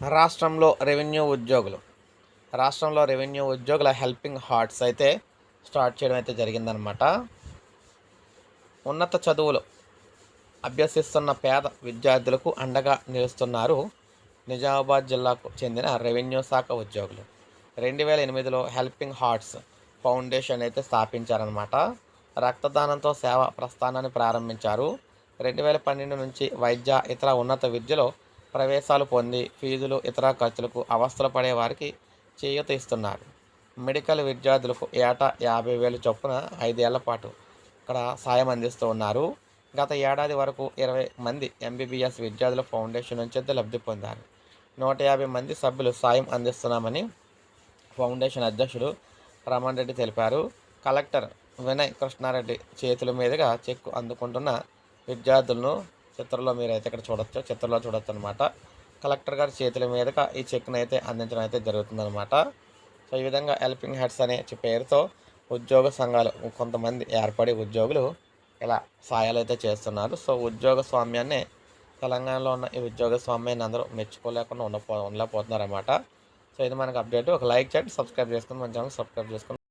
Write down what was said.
రాష్ట్రంలో రెవెన్యూ ఉద్యోగులు. రాష్ట్రంలో రెవెన్యూ ఉద్యోగుల హెల్పింగ్ హార్ట్స్ అయితే స్టార్ట్ చేయడం అయితే జరిగిందనమాట. ఉన్నత చదువులు అభ్యసిస్తున్న పేద విద్యార్థులకు అండగా నిలుస్తున్నారు నిజామాబాద్ జిల్లాకు చెందిన రెవెన్యూ శాఖ ఉద్యోగులు. రెండు వేల ఎనిమిదిలో హెల్పింగ్ హార్ట్స్ ఫౌండేషన్ అయితే స్థాపించారనమాట. రక్తదానంతో సేవ ప్రస్థానాన్ని ప్రారంభించారు. రెండు వేల పన్నెండు నుంచి వైద్య ఇతర ఉన్నత విద్యలో ప్రవేశాలు పొంది ఫీజులు ఇతర ఖర్చులకు అవస్థలు పడే వారికి చేయూత ఇస్తున్నారు. మెడికల్ విద్యార్థులకు ఏటా యాభై వేలు చొప్పున ఐదేళ్ళ పాటు ఇక్కడ సాయం అందిస్తూ ఉన్నారు. గత ఏడాది వరకు ఇరవై మంది ఎంబీబీఎస్ విద్యార్థుల ఫౌండేషన్ నుంచి లబ్ధి పొందారు. నూట యాభై మంది సభ్యులు సాయం అందిస్తున్నామని ఫౌండేషన్ అధ్యక్షుడు రమణ్ రెడ్డి తెలిపారు. కలెక్టర్ వినయ్ కృష్ణారెడ్డి చేతుల మీదుగా చెక్ అందుకుంటున్న విద్యార్థులను చిత్రంలో మీరు అయితే ఇక్కడ చూడొచ్చు. చిత్రంలో చూడొచ్చు అనమాట కలెక్టర్ గారి చేతుల మీదుగా ఈ చెక్ను అయితే అందించడం అయితే జరుగుతుందన్నమాట సో ఈ విధంగా హెల్పింగ్ హెడ్స్ అనే పేరుతో ఉద్యోగ సంఘాలు కొంతమంది ఏర్పడి ఉద్యోగులు ఇలా సాయాలు అయితే చేస్తున్నారు. సో ఉద్యోగ స్వామ్యాన్ని తెలంగాణలో ఉన్న ఈ ఉద్యోగ స్వామ్యాన్ని అందరూ మెచ్చుకోలేకుండా ఉండపో ఉండలేకపోతున్నారన్నమాట సో ఇది మనకు అప్డేట్. ఒక లైక్ చేయండి సబ్స్క్రైబ్ చేసుకుని మన ఛానల్ సబ్స్క్రైబ్ చేసుకుని